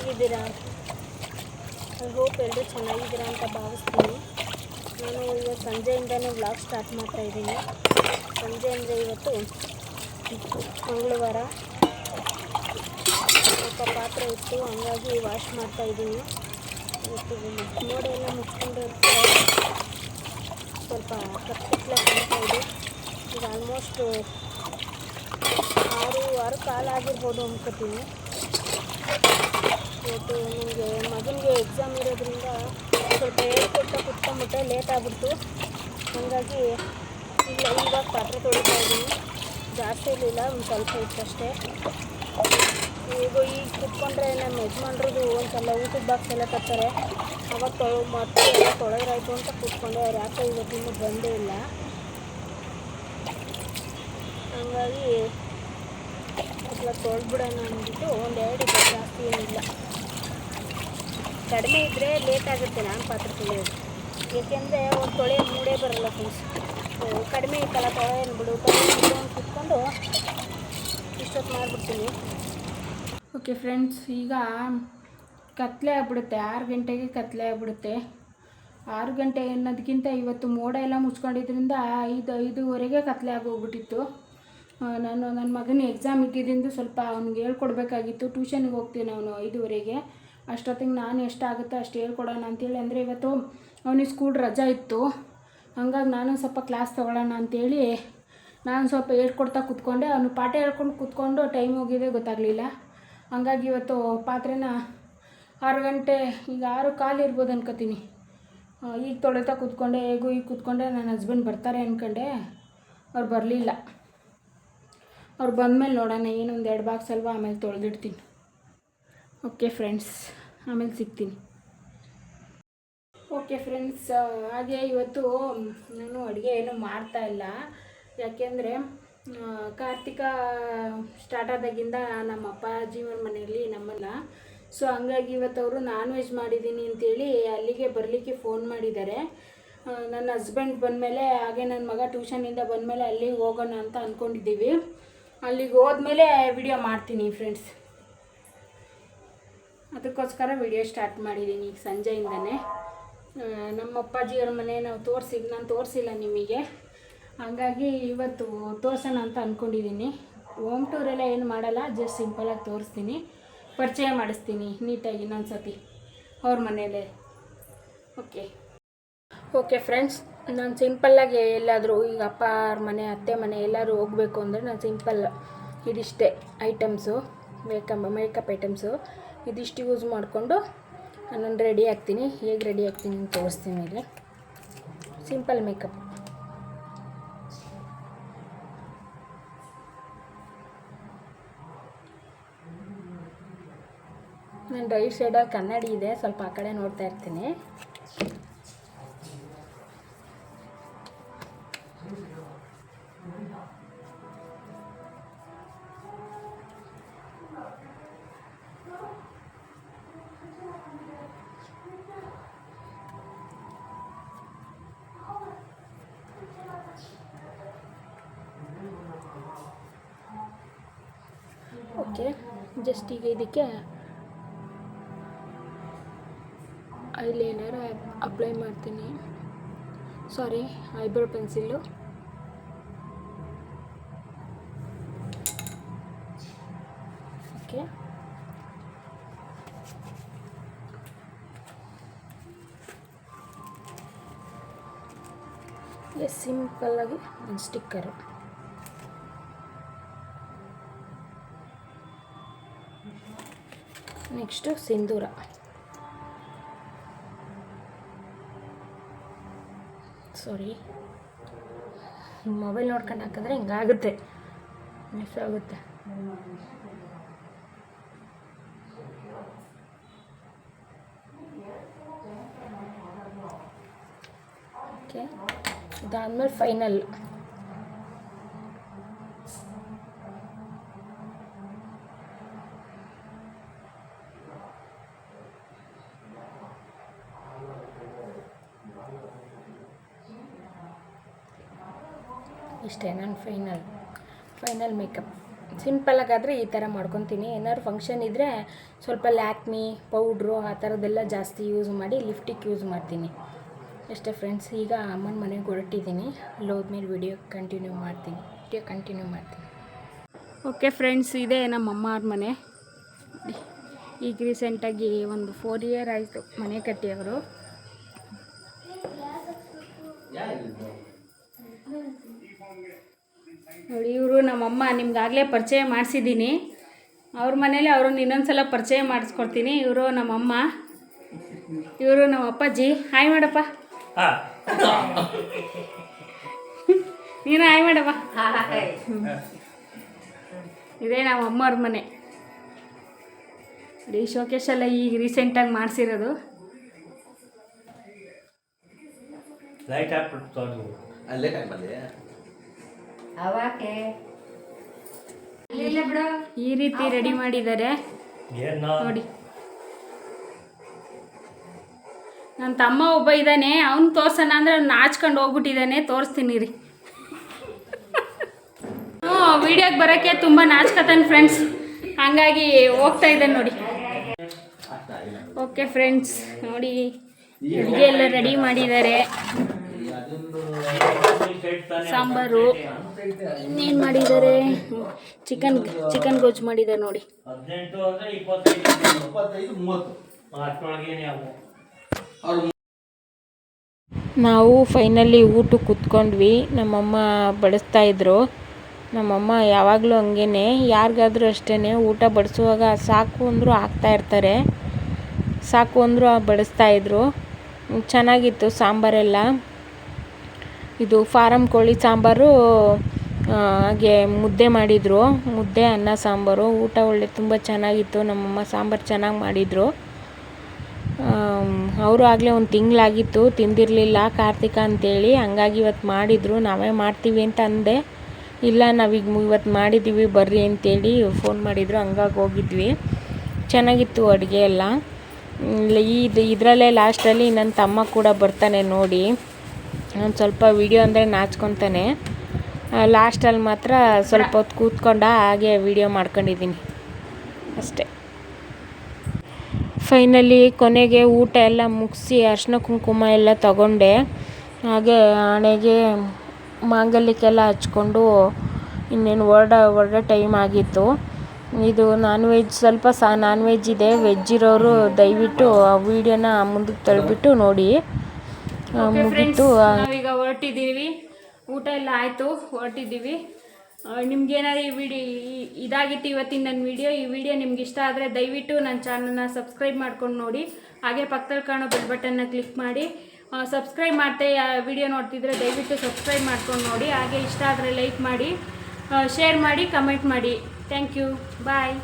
ಹೇಗಿದ್ದೀರಾ? I hope ಎಲ್ಲರೂ ಚೆನ್ನಾಗಿದ್ದೀರಾ ಅಂತ ಭಾವಿಸ್ತೀನಿ. ನಾನು ಇವತ್ತು ಸಂಜೆಯಿಂದನೇ ವ್ಲಾಗ್ ಸ್ಟಾರ್ಟ್ ಮಾಡ್ತಾ ಇದ್ದೀನಿ. ಸಂಜೆ ಅಂದರೆ ಇವತ್ತು ಮಂಗಳವಾರ. ಸ್ವಲ್ಪ ಪಾತ್ರೆ ಇತ್ತು ಹಂಗಾಗಿ ವಾಶ್ ಮಾಡ್ತಾ ಇದ್ದೀನಿ. ಮೋಡ ಎಲ್ಲ ಮುಚ್ಕೊಂಡು ಸ್ವಲ್ಪ ಕತ್ತಿಟ್ಲ ಕಾಣ್ತಾ ಇದೆ. ಈಗ ಆಲ್ಮೋಸ್ಟ್ ಆರು ಆರು ಕಾಲ ಆಗಿರ್ಬೋದು ಅನ್ಕೋತೀನಿ ಇವತ್ತು ನನಗೆ ಮಗನಿಗೆ ಎಕ್ಸಾಮ್ ಇರೋದ್ರಿಂದ ಸ್ವಲ್ಪ ಹೇಳ್ಕೊಡ್ತಾ ಕುತ್ಕೊಂಡ್ಬಿಟ್ಟೆ ಲೇಟ್ ಆಗ್ಬಿಡ್ತು. ಹಾಗಾಗಿ ಇಲ್ಲ ಇವಾಗ ಪಾತ್ರೆ ತೊಳಿತಾ ಇದ್ದೀನಿ. ಜಾಸ್ತಿ ಇರಲಿಲ್ಲ, ಒಂದು ಸ್ವಲ್ಪ ಇತ್ತಷ್ಟೇ. ಈಗ ಈಗ ಕುತ್ಕೊಂಡ್ರೆ ನಮ್ಮ ಯಜಮಾನ್ರದ್ದು ಒಂದ್ಸಲ ಊಟದ ಬಾಕ್ಸ್ ಎಲ್ಲ ತರ್ತಾರೆ. ಅವಾಗ ತೊಳೆ ಮತ್ತೆ ಎಲ್ಲ ತೊಳೆದ್ರಾಯ್ತು ಅಂತ ಕುತ್ಕೊಂಡೆ, ಅವ್ರು ಯಾಕೆ ಇವತ್ತು ಇನ್ನೂ ಬಂದೇ ಇಲ್ಲ. ಹಂಗಾಗಿ ಅಥವಾ ತೊಳೆದ್ಬಿಡೋಣ ಅಂದ್ಬಿಟ್ಟು ಒಂದೆರಡು ಎರಡು ಜಾಸ್ತಿ ಏನಿಲ್ಲ. ಕಡಿಮೆ ಇದ್ದರೆ ಲೇಟ್ ಆಗುತ್ತೆ ನಾನು ಪಾತ್ರೆ ತೊಳೆಯೋದು ಏಕೆಂದರೆ ಒಂದು ತೊಳೆ ಮೂಡೇ ಬರಲ್ಲ ಫ್ರೆಂಡ್ಸ್ ಕಡಿಮೆ ಇತ್ತಲ್ಲ, ತೊಳೆ ಬಿಡು ತೊಳೆ ಅಂತ ಕುತ್ಕೊಂಡು ಇಷ್ಟೊತ್ತು ಮಾಡಿಬಿಡ್ತೀನಿ. ಓಕೆ ಫ್ರೆಂಡ್ಸ್ ಈಗ ಕತ್ಲೆ ಆಗ್ಬಿಡುತ್ತೆ. ಆರು ಗಂಟೆಗೆ ಕತ್ಲೆ ಆಗ್ಬಿಡುತ್ತೆ. ಆರು ಗಂಟೆ ಅನ್ನೋದಕ್ಕಿಂತ ಇವತ್ತು ಮೋಡ ಎಲ್ಲ ಮುಚ್ಕೊಂಡಿದ್ರಿಂದ ಐದು, ಐದೂವರೆಗೆ ಕತ್ಲೆ ಆಗೋಗ್ಬಿಟ್ಟಿತ್ತು. ನಾನು, ನನ್ನ ಮಗನ ಎಕ್ಸಾಮ್ ಇದ್ದಿದ್ದರಿಂದ ಸ್ವಲ್ಪ ಅವ್ನಿಗೆ ಹೇಳ್ಕೊಡ್ಬೇಕಾಗಿತ್ತು. ಟ್ಯೂಷನ್ಗೆ ಹೋಗ್ತೀನಿ ಅವನು ಐದುವರೆಗೆ. ಅಷ್ಟೊತ್ತಿಗೆ ನಾನು ಎಷ್ಟಾಗುತ್ತೆ ಅಷ್ಟು ಹೇಳ್ಕೊಡೋಣ ಅಂತೇಳಿ ಅಂದರೆ ಇವತ್ತು ಅವನಿಗೆ ಸ್ಕೂಲ್ ರಜಾ ಇತ್ತು. ಹಂಗಾಗಿ ನಾನು ಸ್ವಲ್ಪ ಕ್ಲಾಸ್ ತೊಗೊಳ್ಳೋಣ ಅಂತೇಳಿ ನಾನು ಸ್ವಲ್ಪ ಹೇಳ್ಕೊಡ್ತಾ ಕೂತ್ಕೊಂಡೆ. ಅವನು ಪಾಠ ಹೇಳ್ಕೊಂಡು ಕೂತ್ಕೊಂಡು ಟೈಮ್ ಹೋಗಿದೆ ಗೊತ್ತಾಗಲಿಲ್ಲ. ಹಂಗಾಗಿ ಇವತ್ತು ಪಾತ್ರೆನ ಆರು ಗಂಟೆ, ಈಗ ಆರು ಕಾಲು ಇರ್ಬೋದು ಅನ್ಕೋತೀನಿ. ಈಗ ತೊಳಿತಾ ಕೂತ್ಕೊಂಡೆ, ಹೇಗೂ ಈಗ ಕೂತ್ಕೊಂಡೆ, ನನ್ನ ಹಸ್ಬೆಂಡ್ ಬರ್ತಾರೆ ಅಂದ್ಕೊಂಡೆ ಅವ್ರು ಬರಲಿಲ್ಲ. ಅವ್ರು ಬಂದಮೇಲೆ ನೋಡೋಣ ಏನೊಂದು ಎರಡು ಬಾಕ್ಸ್ ಅಲ್ವಾ, ಆಮೇಲೆ ತೊಳೆದಿಡ್ತೀನಿ. ಓಕೆ ಫ್ರೆಂಡ್ಸ್ ಆಮೇಲೆ ಸಿಗ್ತೀನಿ. ಓಕೆ ಫ್ರೆಂಡ್ಸ್ ಹಾಗೆ ಇವತ್ತು ನಾನು ಅಡುಗೆ ಏನು ಮಾಡ್ತಾ ಇಲ್ಲ. ಯಾಕೆಂದರೆ ಕಾರ್ತಿಕ ಸ್ಟಾರ್ಟ್ ಆದಾಗಿಂದ ನಮ್ಮ ಅಪ್ಪಾಜಿ ಅವ್ರ ಮನೆಯಲ್ಲಿ ನಮ್ಮನ್ನ ಸೊ ಹಂಗಾಗಿ ಇವತ್ತು ಅವರು ನಾನ್ ವೆಜ್ ಮಾಡಿದ್ದೀನಿ ಅಂತೇಳಿ ಅಲ್ಲಿಗೆ ಬರಲಿಕ್ಕೆ ಫೋನ್ ಮಾಡಿದ್ದಾರೆ. ನನ್ನ ಹಸ್ಬೆಂಡ್ ಬಂದಮೇಲೆ, ಹಾಗೆ ನನ್ನ ಮಗ ಟ್ಯೂಷನಿಂದ ಬಂದಮೇಲೆ ಅಲ್ಲಿಗೆ ಹೋಗೋಣ ಅಂತ ಅಂದ್ಕೊಂಡಿದ್ದೀವಿ ಅಲ್ಲಿಗೆ ಹೋದ್ಮೇಲೆ ವಿಡಿಯೋ ಮಾಡ್ತೀನಿ ಫ್ರೆಂಡ್ಸ್ ಅದಕ್ಕೋಸ್ಕರ ವಿಡಿಯೋ ಸ್ಟಾರ್ಟ್ ಮಾಡಿದ್ದೀನಿ ಈಗ ಸಂಜೆಯಿಂದನೇ. ನಮ್ಮ ಅಪ್ಪಾಜಿಯವ್ರ ಮನೆ ನಾವು ತೋರಿಸಿ ನಾನು ತೋರಿಸಿಲ್ಲ ನಿಮಗೆ. ಹಾಗಾಗಿ ಇವತ್ತು ತೋರಿಸೋಣ ಅಂತ ಅಂದ್ಕೊಂಡಿದ್ದೀನಿ ಹೋಮ್ ಟೂರೆಲ್ಲ ಏನು ಮಾಡಲ್ಲ ಜಸ್ಟ್ ಸಿಂಪಲಾಗಿ ತೋರಿಸ್ತೀನಿ. ಪರಿಚಯ ಮಾಡಿಸ್ತೀನಿ ನೀಟಾಗಿ ಇನ್ನೊಂದು ಸತಿ ಅವ್ರ ಮನೇಲೆ. ಓಕೆ ಓಕೆ ಫ್ರೆಂಡ್ಸ್ ನಾನು ಸಿಂಪಲ್ಲಾಗಿ ಎಲ್ಲಾದರೂ ಈಗ ಅಪ್ಪ ಅವ್ರ ಮನೆ, ಅತ್ತೆ ಮನೆ ಎಲ್ಲರೂ ಹೋಗಬೇಕು ಅಂದರೆ ನಾನು ಸಿಂಪಲ್ ಇದಿಷ್ಟೇ ಐಟಮ್ಸು ಮೇಕಪ್ ಮೇಕಪ್ ಐಟಮ್ಸು ಇದಿಷ್ಟು ಯೂಸ್ ಮಾಡಿಕೊಂಡು ನಾನು ರೆಡಿ ಆಗ್ತೀನಿ. ಹೇಗೆ ರೆಡಿ ಆಗ್ತೀನಿ ಅಂತ ತೋರಿಸ್ತೀನಿ ಇಲ್ಲಿ ಸಿಂಪಲ್ ಮೇಕಪ್. ನನ್ನ ರೈಟ್ ಸೈಡಲ್ಲಿ ಕನ್ನಡಿ ಇದೆ. ಸ್ವಲ್ಪ ಆ ಕಡೆ ನೋಡ್ತಾ ಇರ್ತೀನಿ. ಓಕೆ ಜಸ್ಟ್ ಈಗ ಇದಕ್ಕೆ ಐಲೈನರ್ ಅಪ್ಲೈ ಮಾಡ್ತೀನಿ sorry eyebrow pencil okay yes ಸಿಂಪಲ್ಲಾಗಿ ಒಂದು ಸ್ಟಿಕ್ಕರು ನೆಕ್ಸ್ಟು ಸಿಂಧೂರ. ಸಾರಿ ಮೊಬೈಲ್ ನೋಡ್ಕೊಂಡು ಹಾಕಿದ್ರೆ ಹಿಂಗಾಗುತ್ತೆ ಮಿಸ್ ಆಗುತ್ತೆ. ಓಕೆ ಇದಾದ್ಮೇಲೆ ಫೈನಲ್ ಇಷ್ಟೇ ನನ್ನ ಫೈನಲ್ ಫೈನಲ್ ಮೇಕಪ್ ಸಿಂಪಲಾಗಾದರೆ ಈ ಥರ ಮಾಡ್ಕೊತೀನಿ. ಏನಾದ್ರು ಫಂಕ್ಷನ್ ಇದ್ದರೆ ಸ್ವಲ್ಪ ಲ್ಯಾಕ್ಮಿ, ಪೌಡ್ರು ಆ ಥರದ್ದೆಲ್ಲ ಜಾಸ್ತಿ ಯೂಸ್ ಮಾಡಿ ಲಿಫ್ಟಿಕ್ ಯೂಸ್ ಮಾಡ್ತೀನಿ. ಅಷ್ಟೇ ಫ್ರೆಂಡ್ಸ್ ಈಗ ಅಮ್ಮನ ಮನೆಗೆ ಹೊರಟಿದ್ದೀನಿ. ಹೋದ್ಮೇಲೆ ವಿಡಿಯೋ ಕಂಟಿನ್ಯೂ ಮಾಡ್ತೀನಿ. ವಿಡಿಯೋ ಕಂಟಿನ್ಯೂ ಮಾಡ್ತೀನಿ. ಓಕೆ ಫ್ರೆಂಡ್ಸ್ ಇದೇ ನಮ್ಮ ಅಮ್ಮ ಅವ್ರ ಮನೆ. ಈಗ ರೀಸೆಂಟಾಗಿ ಒಂದು ಫೋರ್ ಇಯರ್ ಆಯಿತು ಮನೆ ಕಟ್ಟಿಯವರು. ನೋಡಿ ಇವರು ನಮ್ಮಮ್ಮ ನಿಮ್ಗಾಗಲೇ ಪರಿಚಯ ಮಾಡಿಸಿದ್ದೀನಿ. ಅವ್ರ ಮನೇಲಿ ಅವ್ರನ್ನ ಇನ್ನೊಂದ್ಸಲ ಪರಿಚಯ ಮಾಡಿಸ್ಕೊಡ್ತೀನಿ. ಇವರು ನಮ್ಮಮ್ಮ. ಇವರು ನಮ್ಮ ಅಪ್ಪಾಜಿ. ಹಾಯ್ ಮಾಡಪ್ಪ ನೀನು ಹಾಯ್ ಮಾಡಪ್ಪ. ಇದೇ ನಮ್ಮ ಅಮ್ಮವ್ರ ಮನೆ. ನೋಡಿ ಶೋಕೇಶಲ್ಲ ಎಲ್ಲ ಈಗ ರೀಸೆಂಟಾಗಿ ಮಾಡಿಸಿರೋದು. ಲೈಟ್ ಹಾಕ್ಬಿಟ್ಟು ಈ ರೀತಿ ರೆಡಿ ಮಾಡಿದ್ದಾರೆ ಏನು ನೋಡಿ. ನನ್ನ ತಮ್ಮ ಒಬ್ಬ ಇದ್ದಾನೆ ಅವ್ನು ತೋರ್ಸೋಣ ಅಂದ್ರೆ ಅವ್ನು ನಾಚ್ಕೊಂಡು ಹೋಗ್ಬಿಟ್ಟಿದ್ದಾನೆ ತೋರಿಸ್ತೀನಿ ರೀ ಹ್ಞೂ ವಿಡಿಯೋಗೆ ಬರೋಕ್ಕೆ ತುಂಬ ನಾಚ್ಕತಾನೆ ಫ್ರೆಂಡ್ಸ್ ಹಂಗಾಗಿ ಹೋಗ್ತಾ ಇದ್ದಾನೆ ನೋಡಿ. ಓಕೆ ಫ್ರೆಂಡ್ಸ್ ನೋಡಿ ಅಡುಗೆ ಎಲ್ಲ ರೆಡಿ ಮಾಡಿದ್ದಾರೆ. ಸಾಂಬಾರು. ಇನ್ನೇನು ಮಾಡಿದ್ದಾರೆ? ಚಿಕನ್ ಚಿಕನ್ ಗೊಜ್ಜು ಮಾಡಿದ್ದಾರೆ ನೋಡಿ. ನಾವು ನಾವು ಫೈನಲಿ ಊಟಕ್ಕೆ ಕುತ್ಕೊಂಡ್ವಿ. ನಮ್ಮಮ್ಮ ಬಡಿಸ್ತಾ ಇದ್ರು. ನಮ್ಮಮ್ಮ ಯಾವಾಗಲೂ ಹಂಗೇನೆ. ಯಾರಿಗಾದ್ರೂ ಅಷ್ಟೇ ಊಟ ಬಡಿಸುವಾಗ ಸಾಕು ಅಂದರೂ ಹಾಕ್ತಾ ಇರ್ತಾರೆ. ಸಾಕು ಅಂದರೂ ಬಡಿಸ್ತಾ ಇದ್ರು. ಚೆನ್ನಾಗಿತ್ತು ಸಾಂಬಾರೆಲ್ಲ. ಇದು ಫಾರಮ್ ಕೋಳಿ ಸಾಂಬಾರು ಹಾಗೆ ಮುದ್ದೆ ಮಾಡಿದರು. ಮುದ್ದೆ, ಅನ್ನ, ಸಾಂಬಾರು. ಊಟ ಒಳ್ಳೆ, ತುಂಬ ಚೆನ್ನಾಗಿತ್ತು. ನಮ್ಮಮ್ಮ ಸಾಂಬಾರು ಚೆನ್ನಾಗಿ ಮಾಡಿದರು. ಅವರು ಆಗಲೇ ಒಂದು ತಿಂಗಳಾಗಿತ್ತು. ತಿಂದಿರಲಿಲ್ಲ ಕಾರ್ತಿಕ ಅಂತೇಳಿ. ಹಂಗಾಗಿ ಇವತ್ತು ಮಾಡಿದರು. ನಾವೇ ಮಾಡ್ತೀವಿ ಅಂತ ಅಂದೆ. ಇಲ್ಲ, ನಾವೀಗ ಇವತ್ತು ಮಾಡಿದ್ದೀವಿ ಬರ್ರಿ ಅಂತೇಳಿ ಫೋನ್ ಮಾಡಿದರು. ಹಂಗಾಗಿ ಹೋಗಿದ್ವಿ. ಚೆನ್ನಾಗಿತ್ತು ಅಡುಗೆ ಎಲ್ಲ. ಇದು ಇದರಲ್ಲೇ ಲಾಸ್ಟಲ್ಲಿ ನನ್ನ ತಮ್ಮ ಕೂಡ ಬರ್ತಾನೆ ನೋಡಿ. ಒಂದು ಸ್ವಲ್ಪ ವಿಡಿಯೋ ಅಂದರೆ ನಾಚ್ಕೊತಾನೆ. ಲಾಸ್ಟಲ್ಲಿ ಮಾತ್ರ ಸ್ವಲ್ಪ ಹೊತ್ತು ಕೂತ್ಕೊಂಡ ಹಾಗೆ ವಿಡಿಯೋ ಮಾಡ್ಕೊಂಡಿದ್ದೀನಿ. ಅಷ್ಟೆ. ಫೈನಲಿ ಕೊನೆಗೆ ಊಟ ಎಲ್ಲ ಮುಗಿಸಿ ಅರ್ಶಿನ ಕುಂಕುಮ ಎಲ್ಲ ತಗೊಂಡೆ. ಹಾಗೆ ಹಣೆಗೆ ಮಾಂಗಲ್ಯಕ್ಕೆಲ್ಲ ಹಚ್ಕೊಂಡು ಇನ್ನೇನು ಹೊರಡ ಹೊರಡೋ ಟೈಮ್ ಆಗಿತ್ತು. ಇದು ನಾನ್ ವೆಜ್ ಸ್ವಲ್ಪ ಸಾ ನಾನ್ ವೆಜ್ ಇದೆ. ವೆಜ್ ಇರೋರು ದಯವಿಟ್ಟು ಆ ವಿಡಿಯೋನ ಮುಂದಕ್ಕೆ ತಳ್ಳಿಬಿಟ್ಟು ನೋಡಿ. ಮುಗೀತು. ನಾವೀಗ ಹೊರಟಿದ್ದೀವಿ. ಊಟ ಎಲ್ಲ ಆಯಿತು ಹೊರಟಿದ್ದೀವಿ. ನಿಮ್ಗೆ ಏನಾದ್ರು ಈ ವಿಡಿಯೋ ಇದಾಗಿತ್ತು ಇವತ್ತಿನ ನನ್ನ ವಿಡಿಯೋ ಈ ವಿಡಿಯೋ ನಿಮ್ಗೆ ಇಷ್ಟ ಆದರೆ ದಯವಿಟ್ಟು ನನ್ನ ಚಾನಲ್ನ ಸಬ್ಸ್ಕ್ರೈಬ್ ಮಾಡ್ಕೊಂಡು ನೋಡಿ. ಹಾಗೆ ಪಕ್ಕದಲ್ಲಿ ಕಾಣೋ ಬೆಲ್ ಬಟನ್ನ ಕ್ಲಿಕ್ ಮಾಡಿ. ಸಬ್ಸ್ಕ್ರೈಬ್ ಮಾಡ್ತೆ ವಿಡಿಯೋ ನೋಡ್ತಿದ್ರೆ ದಯವಿಟ್ಟು ಸಬ್ಸ್ಕ್ರೈಬ್ ಮಾಡ್ಕೊಂಡು ನೋಡಿ. ಹಾಗೆ ಇಷ್ಟ ಆದರೆ ಲೈಕ್ ಮಾಡಿ ಶೇರ್ ಮಾಡಿ ಕಮೆಂಟ್ ಮಾಡಿ. Thank you bye